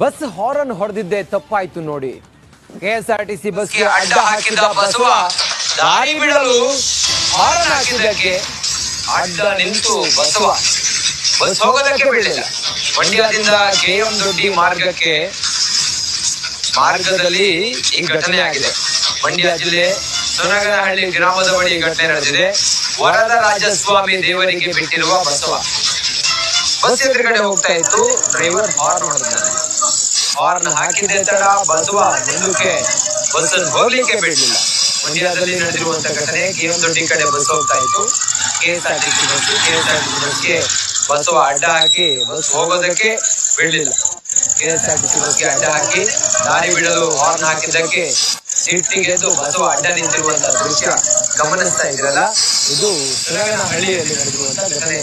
Bus horn ಹೊಡೆದಿದ್ದೆ ತಪ್ಪಾಯ್ತು ನೋಡಿ. KSRTC ಬಸ್ಗೆ ಅಡ್ಡ ಹಾಕಿದ ಬಸವ ದಾರಿ ಬಿಡಲು ಹಾರನ್ ಹಾಕಿದ್ದಕ್ಕೆ ಅಡ್ಡ ನಿಂತು ಬಸವ. ಬಸ್ ಹೋಗೋದಕ್ಕೆ ಬಿಡಲಿಲ್ಲ. ಮಂಡ್ಯದಿಂದ ಕೆಎಂ ದೊಡ್ಡಿ ಮಾರ್ಗಕ್ಕೆ ಮಾರ್ಗದಲ್ಲಿ ಈ ಘಟನೆ ಆಗಿದೆ. ಮಂಡ್ಯ ಜಿಲ್ಲೆ ಸುನಗನಹಳ್ಳಿ ಗ್ರಾಮದ ಬಳಿ ಈ ಘಟನೆ ನಡೆದಿದೆ. ವರದರಾಜಸ್ವಾಮಿ ದೇವರಿಗೆ ಬಿಟ್ಟಿರುವ ಬಸವ. ಬಸ್ ಎದುರುಗಡೆ ಹೋಗ್ತಾ ಇತ್ತು ಡ್ರೈವರ್ ಹಾರ್ನ್ ಹೊಡೆದಿದ್ದಾನೆ ಹಾರ್ನ್ ಹಾಕಿದ್ದೆ ತಡ, ಬಸವ ಮುಂದಕ್ಕೆ. ಬಸ್ ಹೋಗ್ಲಿಕ್ಕೆ ಬಿಡಲಿಲ್ಲ. ಮಂಡ್ಯದಲ್ಲಿ ನಡೆದಿರುವಂತ ಘಟನೆ ದೊಡ್ಡಿ ಕಡೆ ಬಸ್ ಹೋಗ್ತಾ ಇತ್ತು. ಕೆಎಸ್ಆರ್ಟಿಸಿ ಬಸ್ ಕೆಎಸ್ಆರ್ಟಿಸಿ ಬಸ್ಗೆ ಬಸವ ಅಡ್ಡ ಹಾಕಿ ಬಸ್ ಹೋಗೋದಕ್ಕೆ ಬಿಡಲಿಲ್ಲ. ಕೆಎಸ್ಆರ್ಟಿಸಿ ಬಸ್ಗೆ ಅಡ್ಡ ಹಾಕಿ ದಾರಿ ಬಿಡಲು ಹಾರ್ನ್ ಹಾಕಿದ್ದಕ್ಕೆ ಸಿಟ್ಟಿಗೆದ್ದು ಬಸವ ಅಡ್ಡ ನಿಂತಿರುವಂತಹ ದೃಶ್ಯ ಗಮನಿಸ್ತಾ ಇದ್ರಲ್ಲ. ಇದು ಸುರಗನಹಳ್ಳಿಯಲ್ಲಿ ನಡೆದಿರುವಂತಹ ಘಟನೆ.